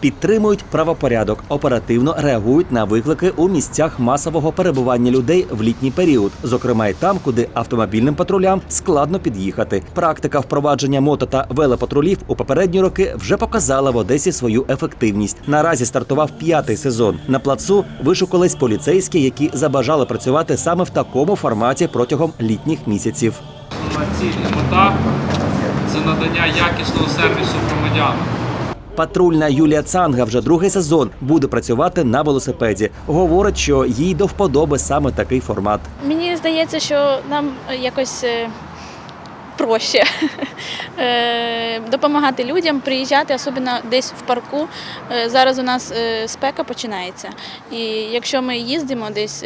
підтримують правопорядок, оперативно реагують на виклики у місцях масового перебування людей в літній період, зокрема й там, куди автомобільним патрулям складно під'їхати. Практика впровадження мото та велопатрулів у попередні роки вже показала в Одесі свою ефективність. Наразі стартував п'ятий сезон. На плацу вишукались поліцейські, які забажали працювати саме в такому форматі протягом літніх місяців. Основна ціль мета це надання якісного сервісу громадянам. Патрульна Юлія Цанга вже другий сезон буде працювати на велосипеді. Говорить, що їй до вподоби саме такий формат. Мені здається, що нам е, якось е, проще е, допомагати людям, приїжджати, особливо десь в парку. Е, Зараз у нас е, спека починається. І якщо ми їздимо десь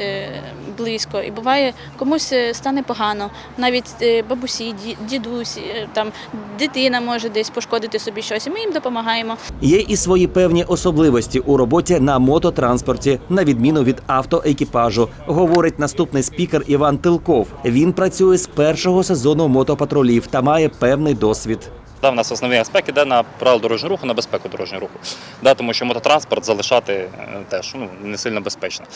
близько, і буває, комусь стане погано, навіть бабусі, ді- дідусь, там дитина може десь пошкодити собі щось, і ми їм допомагаємо. Є і свої певні особливості у роботі на мототранспорті, на відміну від автоекіпажу, говорить наступний спікер Іван Тилков. Він працює з першого сезону мотопатрулів та має певний досвід. Да, в нас основний аспект іде на правил дорожнього руху, на безпеку дорожнього руху. Да, тому що мототранспорт залишати е, теж ну, не сильно безпечно.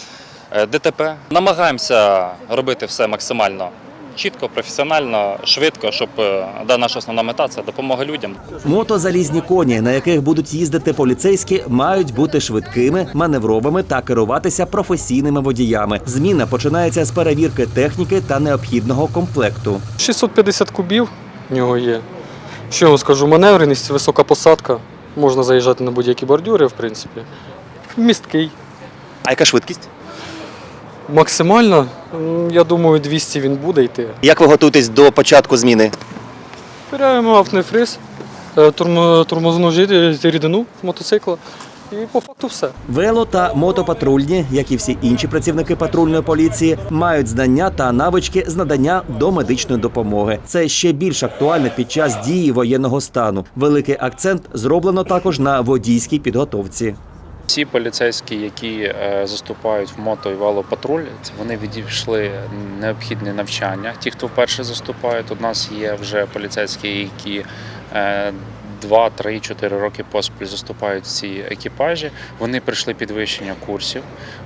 Е, ДТП. Намагаємося робити все максимально чітко, професіонально, швидко, щоб е, да, наша основна мета це допомога людям. Мотозалізні коні, на яких будуть їздити поліцейські, мають бути швидкими, маневровими та керуватися професійними водіями. Зміна починається з перевірки техніки та необхідного комплекту. 650 кубів в нього є. Що я скажу, маневреність, висока посадка. Можна заїжджати на будь-які бордюри, в принципі. Місткий. А яка швидкість? Максимально, я думаю, 200 він буде йти. Як ви готуєтесь до початку зміни? Беремо автонефриз, е, тормозну рідину мотоцикла і по факту все. Вело та мотопатрульні, як і всі інші працівники патрульної поліції, мають знання та навички з надання до медичної допомоги. Це ще більш актуально під час дії воєнного стану. Великий акцент зроблено також на водійській підготовці. Всі поліцейські, які е, заступають в мото і валопатруль, вони відійшли необхідне навчання. Ті, хто вперше заступають, у нас є вже поліцейські, які е, 2, 3, 4 роки поспіль заступають ці екіпажі. Вони пройшли підвищення курсів.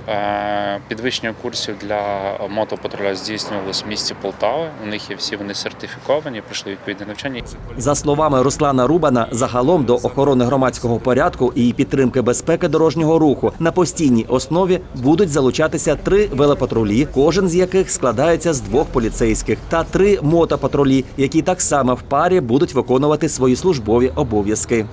Е, Підвищення курсів для мотопатруля здійснювалось в місті Полтави. У них є всі вони сертифіковані, пройшли відповідне навчання. За словами Руслана Рубана, загалом до охорони громадського порядку і підтримки безпеки дорожнього руху на постійній основі будуть залучатися три велопатрулі, кожен з яких складається з двох поліцейських, та три мотопатрулі, які так само в парі будуть виконувати свої службові обов'язки.